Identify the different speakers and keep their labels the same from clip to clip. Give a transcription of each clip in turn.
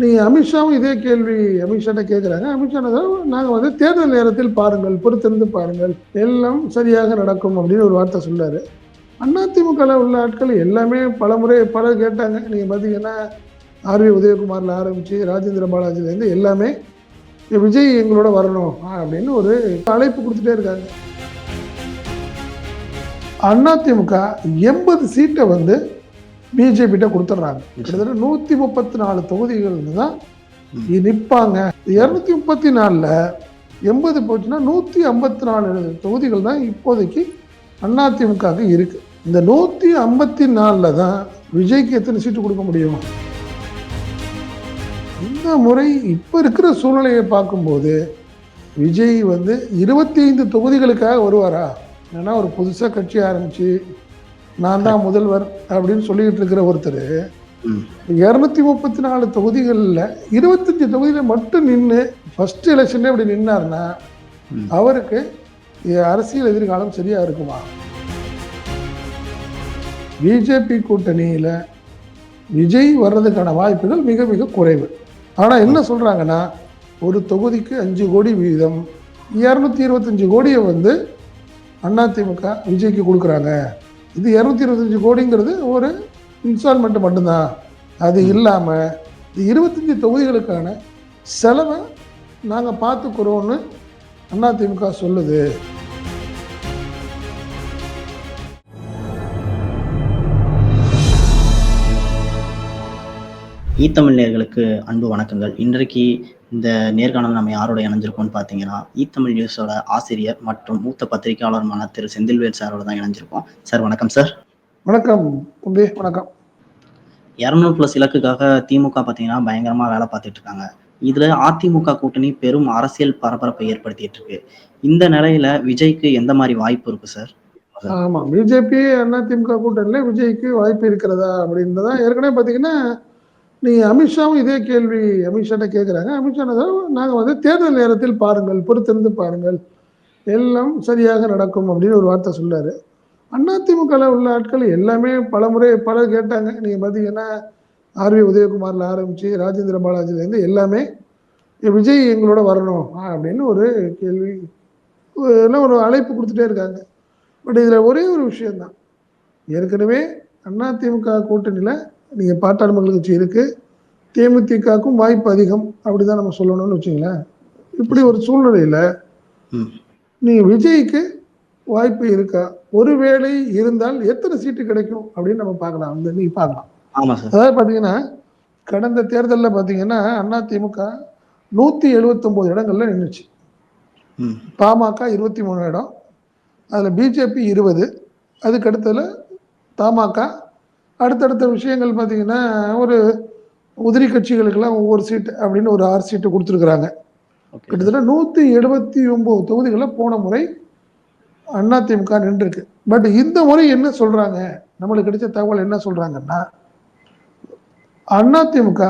Speaker 1: நீ அமித்ஷாவும் இதே கேள்வி அமித்ஷாட்ட கேட்குறாங்க அமித்ஷா நாங்கள் வந்து தேர்தல் நேரத்தில் பாருங்கள் பொறுத்திருந்து பாருங்கள். எல்லாம் சரியாக நடக்கும் அப்படின்னு ஒரு வார்த்தை சொன்னார் அதிமுகவில் உள்ள ஆட்கள் எல்லாமே பல முறை பலர் கேட்டாங்க. நீங்கள் பார்த்தீங்கன்னா ஆர்வி உதயகுமாரில் ஆரம்பித்து ராஜேந்திர பாலாஜிலேருந்து எல்லாமே விஜய் எங்களோட வரணும் அப்படின்னு ஒரு அழைப்பு கொடுத்துட்டே இருக்காங்க. அதிமுக எண்பது சீட்டை வந்து பிஜேபிட்ட கொடுத்துட்றாங்க. கிட்டத்தட்ட நூற்றி முப்பத்தி நாலு தொகுதிகள் தான் நிற்பாங்க இரநூத்தி முப்பத்தி நாலில் எண்பது போச்சுன்னா நூற்றி ஐம்பத்தி நாலு தொகுதிகள் தான் இப்போதைக்கு அதிமுகவுக்கு இருக்கு. இந்த நூற்றி ஐம்பத்தி நாலில் தான் விஜய்க்கு எத்தனை சீட்டு கொடுக்க முடியும்? இந்த முறை இப்போ இருக்கிற சூழ்நிலையை பார்க்கும்போது விஜய் வந்து இருபத்தி ஐந்து தொகுதிகளுக்காக வருவாரா? ஏன்னா ஒரு புதுசாக கட்சி ஆரம்பித்து நான் தான் முதல்வர் அப்படின்னு சொல்லிக்கிட்டு இருக்கிற ஒருத்தர் இரநூத்தி முப்பத்தி நாலு தொகுதிகளில் இருபத்தஞ்சி தொகுதியில் மட்டும் நின்று ஃபர்ஸ்ட் எலெக்ஷன்ல இப்படி நின்னார்னா அவருக்கு அரசியல் எதிர்காலம் சரியாக இருக்குமா? பிஜேபி கூட்டணியில் விஜய் வர்றதுக்கான வாய்ப்புகள் மிக மிக குறைவு. ஆனால் என்ன சொல்கிறாங்கன்னா ஒரு தொகுதிக்கு அஞ்சு கோடி வீதம் இரநூத்தி இருபத்தஞ்சி கோடியை வந்து அதிமுக விஜய்க்கு கொடுக்குறாங்க. இது இரநூத்தி இருபத்தஞ்சி கோடிங்கிறது ஒரு இன்ஸ்டால்மெண்ட் மட்டும்தான். அது இல்லாமல் இது இருபத்தஞ்சி தொகுதிகளுக்கான செலவை நாங்கள் பார்த்துக்குறோன்னு அதிமுக சொல்லுது.
Speaker 2: ஈத்தமிழ் நேர்களுக்கு அன்பு வணக்கங்கள். இன்றைக்கு இந்த நேர்காணல் நம்ம யாரோட இணைஞ்சிருக்கோம்னு பார்த்தீங்கன்னா ஈத்தமிழ் நியூஸோட ஆசிரியர் மற்றும் மூத்த பத்திரிகையாளருமான திரு செந்தில்வேல் சாரோட தான் இணைஞ்சிருக்கோம். சார் வணக்கம் சார்
Speaker 1: வணக்கம் வணக்கம்.
Speaker 2: இரநூறு பிளஸ் இலக்குக்காக திமுக பார்த்தீங்கன்னா பயங்கரமா வேலை பார்த்துட்டு இருக்காங்க. இதுல அதிமுக கூட்டணி பெரும் அரசியல் பரபரப்பை ஏற்படுத்திட்டு இருக்கு. இந்த நிலையில விஜய்க்கு எந்த மாதிரி வாய்ப்பு இருக்கு சார்
Speaker 1: ஆமாம் பிஜேபி அதிமுக கூட்டணியில் விஜய்க்கு வாய்ப்பு இருக்கிறதா அப்படின்றதா ஏற்கனவே பார்த்தீங்கன்னா நீங்கள் அமித்ஷாவும் இதே கேள்வி அமித்ஷாட்ட கேட்குறாங்க அமித்ஷா நாங்கள் வந்து தேர்தல் நேரத்தில் பாருங்கள் பொறுத்திருந்து பாருங்கள். எல்லாம் சரியாக நடக்கும் அப்படின்னு ஒரு வார்த்தை சொன்னார். அதிமுகவில் உள்ள ஆட்கள் எல்லாமே பல முறை பலர் கேட்டாங்க. நீங்கள் பார்த்தீங்கன்னா ஆர்வி உதயகுமாரில் ஆரம்பித்து ராஜேந்திர பாலாஜிலேருந்து எல்லாமே விஜய் எங்களோட வரணும் அப்படின்னு ஒரு கேள்வி எல்லாம் ஒரு அழைப்பு கொடுத்துட்டே இருக்காங்க. பட் இதில் ஒரே ஒரு விஷயந்தான் ஏற்கனவே அதிமுக கூட்டணியில் நீங்கள் பாட்டாளி மக்கள் கட்சி இருக்குது தேமுதிகக்கும் வாய்ப்பு அதிகம். அப்படிதான் நம்ம சொல்லணும்னு வச்சுங்களேன். இப்படி ஒரு சூழ்நிலையில் நீங்கள் விஜய்க்கு வாய்ப்பு இருக்கா? ஒருவேளை இருந்தால் எத்தனை சீட்டு கிடைக்கும்? அப்படின்னு நம்ம பார்க்கலாம். வந்து நீங்க பார்க்கலாம். அதாவது பார்த்தீங்கன்னா கடந்த தேர்தலில் பார்த்தீங்கன்னா அதிமுக நூற்றி எழுபத்தொம்போது இடங்கள்ல நின்றுச்சு பாமக இருபத்தி மூணு இடம். அதில் பிஜேபி இருபது. அதுக்கு அடுத்ததில் தமாக அடுத்தடுத்த விஷயங்கள் பார்த்தீங்கன்னா ஒரு உதிரி கட்சிகளுக்கெல்லாம் ஒவ்வொரு சீட்டு அப்படின்னு ஒரு ஆறு சீட்டு கொடுத்துருக்குறாங்க. கிட்டத்தட்ட நூற்றி எழுபத்தி ஒம்பது தொகுதிகளில் போன முறை அதிமுக நின்றுருக்கு. பட் இந்த முறை என்ன சொல்றாங்க? நம்மளுக்கு கிடைச்ச தகவல் என்ன சொல்றாங்கன்னா அதிமுக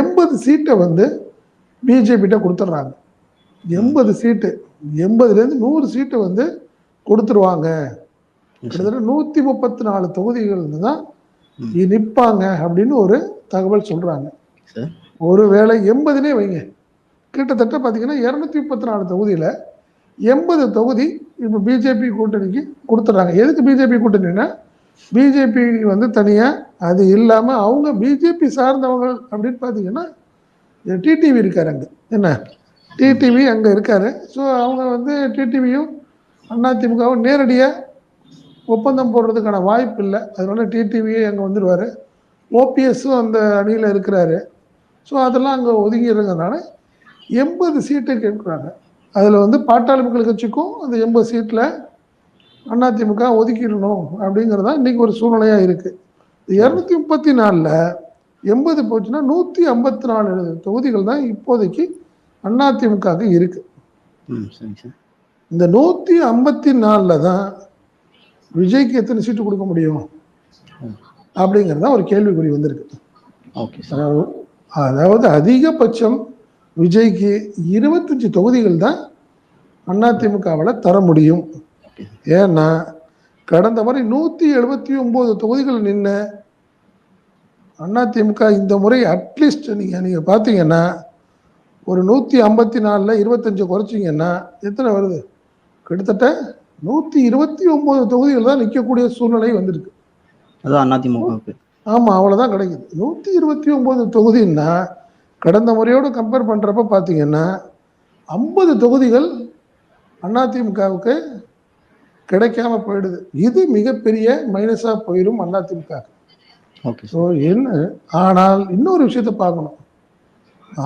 Speaker 1: எண்பது சீட்டை வந்து பிஜேபிட்ட கொடுத்துட்றாங்க எண்பது சீட்டு எண்பதுலேருந்து நூறு சீட்டு வந்து கொடுத்துருவாங்க. கிட்டத்தட்ட நூற்றி முப்பத்தி நாலு தொகுதிகள் தான் நிற்பாங்க அப்படின்னு ஒரு தகவல் சொல்றாங்க. ஒருவேளை எண்பதுனே வைங்க. கிட்டத்தட்ட பார்த்தீங்கன்னா இரநூத்தி முப்பத்தி நாலு தொகுதியில் எண்பது தொகுதி இப்போ பிஜேபி கூட்டணிக்கு கொடுத்துட்றாங்க. எதுக்கு பிஜேபி கூட்டணின்னா பிஜேபி வந்து தனியாக அது இல்லாமல் அவங்க பிஜேபி சார்ந்தவங்க அப்படின்னு பார்த்தீங்கன்னா டிடிவி இருக்கார் அங்கே. என்ன? டிடிவி அங்கே இருக்கார். ஸோ அவங்க வந்து டிடிவியும் அதிமுகவும் நேரடியாக ஒப்பந்தம் போடுறதுக்கான வாய்ப்பு இல்லை. அதனால டிடிவியே அங்கே வந்துடுவார் ஓபிஎஸும் அந்த அணியில் இருக்கிறாரு. ஸோ அதெல்லாம் அங்கே ஒதுங்கிடுறதுனால எண்பது சீட்டு கேட்குறாங்க. அதில் வந்து பாட்டாளி மக்கள் கட்சிக்கும் அந்த எண்பது சீட்டில் அதிமுக ஒதுக்கிடணும் அப்படிங்கிறது இன்றைக்கி ஒரு சூழ்நிலையாக இருக்குது இரநூத்தி முப்பத்தி நாலில் எண்பது போச்சுன்னா நூற்றி ஐம்பத்தி நாலு தொகுதிகள் தான் இப்போதைக்கு அதிமுகவுக்கு இருக்குது இந்த நூற்றி ஐம்பத்தி நாலில் தான் விஜய்க்கு எத்தனை சீட்டு கொடுக்க முடியும்? அப்படிங்கிறது தான் ஒரு கேள்விக்குறி வந்திருக்கு. அதாவது அதிகபட்சம் விஜய்க்கு இருபத்தஞ்சு தொகுதிகள் தான் அதிமுகவில் தர முடியும். ஏன்னா கடந்த மாதிரி நூற்றி எழுபத்தி ஒம்பது தொகுதிகள் நின்ன அதிமுக இந்த முறை அட்லீஸ்ட் நீங்கள் நீங்கள் பார்த்தீங்கன்னா ஒரு நூற்றி ஐம்பத்தி நாலில் இருபத்தஞ்சு குறைச்சிங்கன்னா எத்தனை வருது? கிட்டத்தட்ட நூற்றி இருபத்தி ஒம்பது தொகுதிகள் தான் நிற்கக்கூடிய சூழ்நிலை வந்திருக்கு.
Speaker 2: அதுவும் அதிமுகவுக்கு
Speaker 1: ஆமாம் அவ்வளோதான் கிடைக்குது. நூற்றி இருபத்தி ஒம்பது தொகுதின்னா கடந்த முறையோடு கம்பேர் பண்ணுறப்ப பார்த்தீங்கன்னா ஐம்பது தொகுதிகள் அதிமுகவுக்கு கிடைக்காம போயிடுது. இது மிகப்பெரிய மைனஸாக போயிடும் அதிமுக
Speaker 2: ஓகே.
Speaker 1: ஸோ என்ன ஆனால் இன்னொரு விஷயத்தை பார்க்கணும்.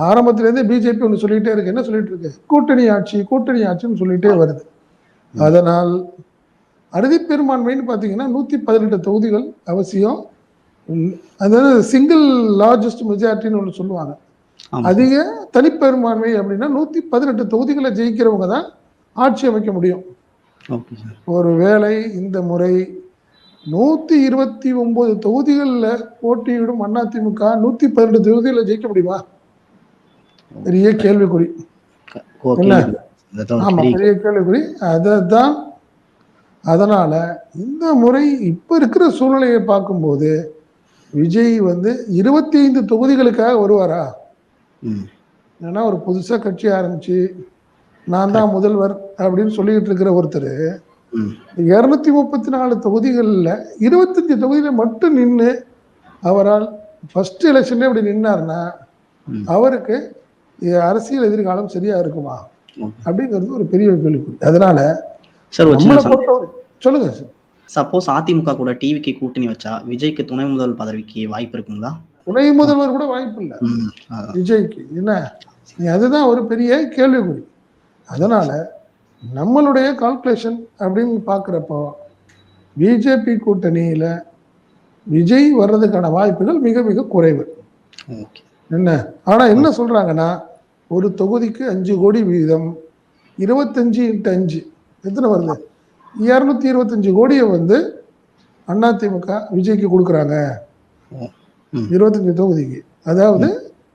Speaker 1: ஆரம்பத்திலேருந்தே பிஜேபி ஒன்று சொல்லிகிட்டே இருக்கு. என்ன சொல்லிட்டு இருக்கு? கூட்டணி ஆட்சி கூட்டணி ஆட்சின்னு சொல்லிட்டே வருது. அதனால் அறுதி பெரும்பான்மைன்னு பார்த்தீங்கன்னா நூற்றி பதினெட்டு தொகுதிகள் அவசியம். அதாவது சிங்கிள் லார்ஜஸ்ட் மெஜாரிட்டின்னு ஒன்று சொல்லுவாங்க. அதிக தனிப்பெரும்பான்மை அப்படின்னா நூற்றி பதினெட்டு தொகுதிகளை ஜெயிக்கிறவங்க தான் ஆட்சி அமைக்க முடியும்.
Speaker 2: Okay sir.
Speaker 1: ஒருவேளை இந்த முறை நூற்றி இருபத்தி ஒன்பது தொகுதிகளில் போட்டியிடும் அதிமுக நூற்றி பதினெட்டு தொகுதிகளில் ஜெயிக்க முடியுமா? பெரிய கேள்விக்குறி. என்ன?
Speaker 2: அதான்
Speaker 1: ஆமா
Speaker 2: பெரிய
Speaker 1: கேள்விக்குறி. அதுதான் அதனால இந்த முறை இப்ப இருக்கிற சூழ்நிலையை பார்க்கும்போது விஜய் வந்து இருபத்தி ஐந்து தொகுதிகளுக்காக வருவாரா? ஏன்னா ஒரு புதுசா கட்சி ஆரம்பிச்சு நான் தான் முதல்வர் அப்படின்னு சொல்லிட்டு இருக்கிற ஒருத்தர் இருநூத்தி முப்பத்தி நாலு தொகுதிகளில் இருபத்தஞ்சு தொகுதியில மட்டும் நின்று அவரால் ஃபர்ஸ்ட் எலெக்ஷன்ல இப்படி நின்னார்னா. அவருக்கு அரசியல் எதிர்காலம் சரியா இருக்குமா? அப்படிங்கிறது ஒரு பெரிய கேள்விக்குறி. அதனால
Speaker 2: சார்
Speaker 1: சொல்லுங்க சார்
Speaker 2: சப்போஸ் அதிமுக கூட டிவிக்கு கூட்டணி வச்சா விஜய்க்கு துணை முதல் பதவிக்கு வாய்ப்பு இருக்குங்களா?
Speaker 1: துணை முதல்வர் கூட வாய்ப்பு இல்லை. விஜய்க்கு. என்ன? அதுதான் ஒரு பெரிய கேள்விக்குறி. அதனால நம்மளுடைய கால்குலேஷன் அப்படின்னு பார்க்குறப்போ பிஜேபி கூட்டணியில விஜய் வர்றதுக்கான வாய்ப்புகள் மிக மிக குறைவு. என்ன? ஆனா என்ன சொல்றாங்கன்னா ஒரு தொகுதிக்கு அஞ்சு கோடி வீதம். இருபத்தஞ்சு இன்ட்டு அஞ்சு. எத்தனை வருது? இரநூத்தி இருபத்தஞ்சு கோடியை வந்து அதிமுக விஜய்க்கு கொடுக்குறாங்க. இருபத்தஞ்சு தொகுதிக்கு. அதாவது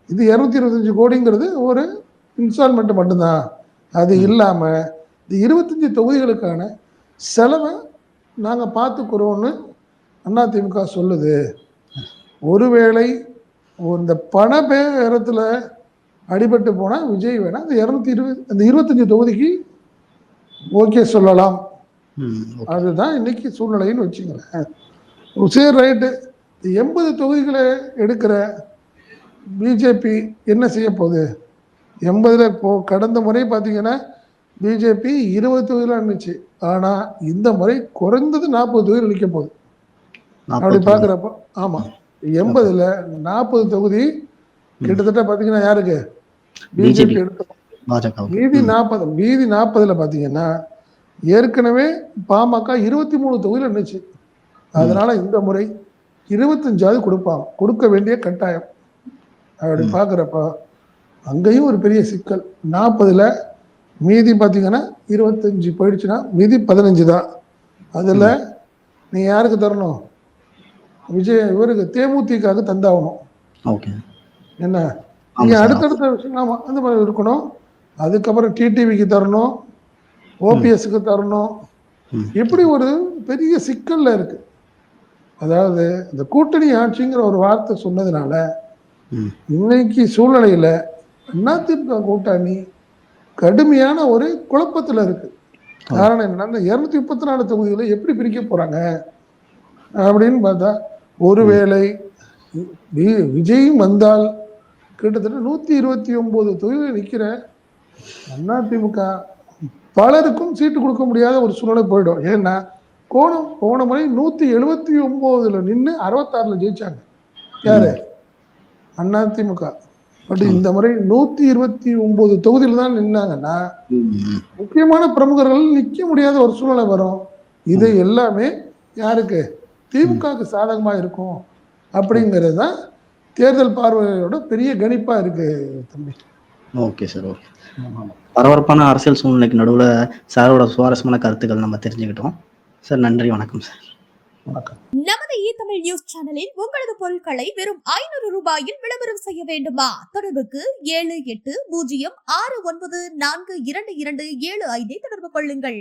Speaker 1: இது இரநூத்தி இருபத்தஞ்சு கோடிங்கிறது ஒரு இன்ஸ்டால்மெண்ட் மட்டும்தான். அது இல்லாம இந்த இருபத்தஞ்சு தொகுதிகளுக்கான செலவை நாங்க பார்த்துக்கிறோம்னு அதிமுக சொல்லுது. ஒருவேளை இந்த பண பேரத்துல அடிபட்டு போனா விஜய் வேணா அந்த இரநூத்தி இருபது அந்த இருபத்தஞ்சு தொகுதிக்கு ஓகே சொல்லலாம். அதுதான் இன்னைக்கு சூழ்நிலைன்னு வச்சுங்களேன். சரி ரைட்டு. எண்பது தொகுதிகளை எடுக்கிற பிஜேபி என்ன செய்ய போகுது? எண்பதுல இப்போ கடந்த முறை பார்த்தீங்கன்னா பிஜேபி இருபது தொகுதியில் இருந்துச்சு ஆனால் இந்த முறை குறைந்தது நாற்பது தொகுதியில் நிற்க போகுது. அப்படி பார்க்குறப்போ ஆமாம் எண்பதுல நாற்பது தொகுதி கிட்டத்தட்ட பார்த்தீங்கன்னா யாருக்கு? பிஜேபி
Speaker 2: பாஜகவுக்கு.
Speaker 1: மீதி நாற்பது மீதி நாற்பதுல பார்த்தீங்கன்னா ஏற்கனவே பாமக இருபத்தி மூணு தொகுதியில் இருந்துச்சு அதனால இந்த முறை இருபத்தஞ்சாவது கொடுப்பாங்க. கொடுக்க வேண்டிய கட்டாயம். அப்படி பார்க்குறப்ப அங்கேயும் ஒரு பெரிய சிக்கல். நாற்பதுல மீதி பார்த்தீங்கன்னா இருபத்தஞ்சு போயிடுச்சுன்னா மீதி பதினஞ்சு தான். அதில் நீ யாருக்கு தரணும்? விஜய் இவருக்கு தேமுதிகவுக்கு தந்தாகணும். என்ன?
Speaker 2: சார்.
Speaker 1: அடுத்தடுத்த விஷயம் ஆமா அந்த மாதிரி இருக்கணும். அதுக்கப்புறம் டிடிவிக்கு தரணும் ஓபிஎஸ்க்கு தரணும். இப்படி ஒரு பெரிய சிக்கல்ல இருக்கு. அதாவது இந்த கூட்டணி ஆட்சிங்கிற ஒரு வார்த்தை சொன்னதுனால இன்னைக்கு சூழ்நிலையில அதிமுக கூட்டணி கடுமையான ஒரு குழப்பத்துல இருக்கு. காரணம் என்னன்னா இந்த இருநூத்தி முப்பத்தி நாலு தொகுதிகளை எப்படி பிரிக்க போறாங்க அப்படின்னு பார்த்தா ஒருவேளை விஜயும் வந்தால் கிட்டத்தட்ட நூத்தி இருபத்தி ஒன்பது தொகுதியில் நிற்கிற அதிமுக பலருக்கும் சீட்டு கொடுக்க முடியாத ஒரு சூழ்நிலை போயிடும். ஏன்னா கோணம் போன முறை நூத்தி எழுபத்தி ஒன்பதுல நின்று அறுபத்தாறுல ஜெயிச்சாங்க. யாரு? அதிமுக பட் இந்த முறை நூத்தி இருபத்தி ஒம்பது தொகுதியில் தான் நின்னாங்கன்னா முக்கியமான பிரமுகர்கள் நிக்க முடியாத ஒரு சூழ்நிலை வரும். இது எல்லாமே யாருக்கு? திமுகவுக்கு சாதகமா இருக்கும் அப்படிங்கிறது தான் தேர்தல் பார்வையோட பெரிய கணிப்பா இருக்கு தம்பி.
Speaker 2: Okay sir okay. பரபரப்பான அரசியல் சூழ்நிலைக்கு நடுவில் சாரோட சுவாரஸ்யமான கருத்துக்கள் நம்ம தெரிஞ்சுக்கிட்டோம். சார் நன்றி வணக்கம் சார்.
Speaker 1: வணக்கம்.
Speaker 3: நமது இ தமிழ் நியூஸ் சேனலில் உங்களது பொருட்களை வெறும் ஐநூறு ரூபாயில் விளம்பரம் செய்ய வேண்டுமா? தொடர்புக்கு ஏழு எட்டு பூஜ்ஜியம் ஆறு ஒன்பது நான்கு இரண்டு இரண்டு ஏழு ஐந்தை தொடர்பு கொள்ளுங்கள்.